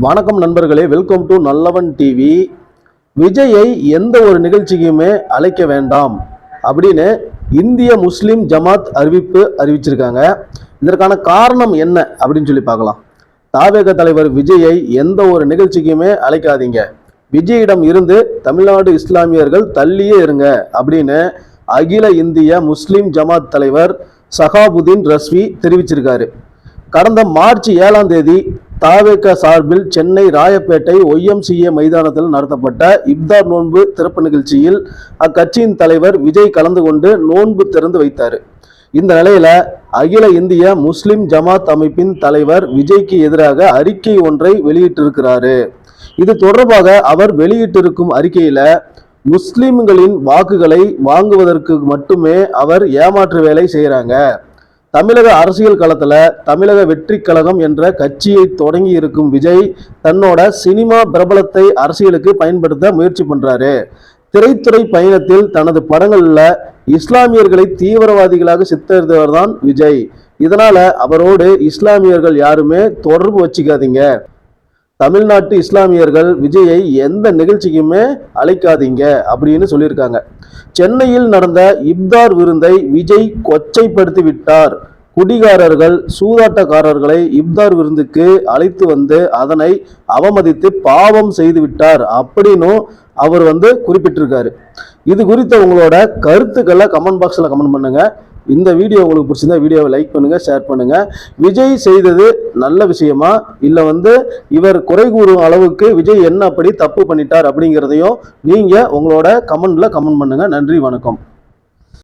வணக்கம் நண்பர்களே welcome to நல்லவன் டிவி விஜயை எந்த ஒரு நிகழ்ச்சிக்குமே அழைக்க வேண்டாம் அப்படின்னு இந்திய முஸ்லிம் ஜமாத் அறிவிப்பு அறிவிச்சிருக்காங்க. இதற்கான காரணம் என்ன அப்படின்னு சொல்லி பார்க்கலாம். தாவேக தலைவர் விஜயை எந்த ஒரு நிகழ்ச்சிக்குமே அழைக்காதீங்க. விஜயிடம் இருந்து தமிழ்நாடு இஸ்லாமியர்கள் தள்ளியே இருங்க அப்படின்னு அகில இந்திய முஸ்லிம் ஜமாத் தலைவர் சகாபுதீன் ரஸ்வி தெரிவிச்சிருக்காரு. கடந்த மார்ச் ஏழாம் தேதி தாவேக சார்பில் சென்னை ராயப்பேட்டை ஒய்எம்சிஏ மைதானத்தில் நடத்தப்பட்ட இப்தார் நோன்பு திறப்பு நிகழ்ச்சியில் அக்கட்சியின் தலைவர் விஜய் கலந்து கொண்டு நோன்பு திறந்து வைத்தார். இந்த நிலையில அகில இந்திய முஸ்லிம் ஜமாத் அமைப்பின் தலைவர் விஜய்க்கு எதிராக அறிக்கை ஒன்றை வெளியிட்டிருக்கிறாரு. இது தொடர்பாக அவர் வெளியிட்டிருக்கும் அறிக்கையில முஸ்லிம்களின் வாக்குகளை வாங்குவதற்கு மட்டுமே அவர் ஏமாற்று வேலை செய்கிறாங்க தமிழக அரசியல் களத்தில் தமிழக வெற்றி கழகம் என்ற கட்சியை தொடங்கி இருக்கும் விஜய் தன்னோட சினிமா பிரபலத்தை அரசியலுக்கு பயன்படுத்த முயற்சி பண்ணுறாரு திரைத்துறை பயணத்தில் தனது படங்களில் இஸ்லாமியர்களை தீவிரவாதிகளாக சித்தரித்தவர் தான் விஜய். இதனால அவரோடு இஸ்லாமியர்கள் யாருமே தொடர்பு வச்சுக்காதீங்க. தமிழ்நாட்டு இஸ்லாமியர்கள் விஜயை எந்த நிகழ்ச்சிக்குமே அழைக்காதீங்க அப்படின்னு சொல்லியிருக்காங்க. சென்னையில் நடந்த இப்தார் விருந்தை விஜய் கொச்சைப்படுத்தி விட்டார் குடிகாரர்கள் சூதாட்டக்காரர்களை இப்தார் விருந்துக்கு அழைத்து வந்து அதனை அவமதித்து பாவம் செய்து விட்டார் அப்படின்னும் அவர் வந்து குறிப்பிட்டிருக்காரு. இது குறித்த உங்களோட கருத்துக்களை கமெண்ட் பாக்ஸில் கமெண்ட் பண்ணுங்க. இந்த வீடியோ உங்களுக்கு பிடிச்சிருந்தா வீடியோவை லைக் பண்ணுங்க ஷேர் பண்ணுங்க. விஜய் செய்தது நல்ல விஷயமா? இல்லை வந்து இவர் குறை கூறும் அளவுக்கு விஜய் என்ன அப்படி தப்பு பண்ணிட்டார் அப்படிங்கிறதையும் நீங்க உங்களோட கமெண்ட்ல கமெண்ட் பண்ணுங்க. நன்றி வணக்கம்.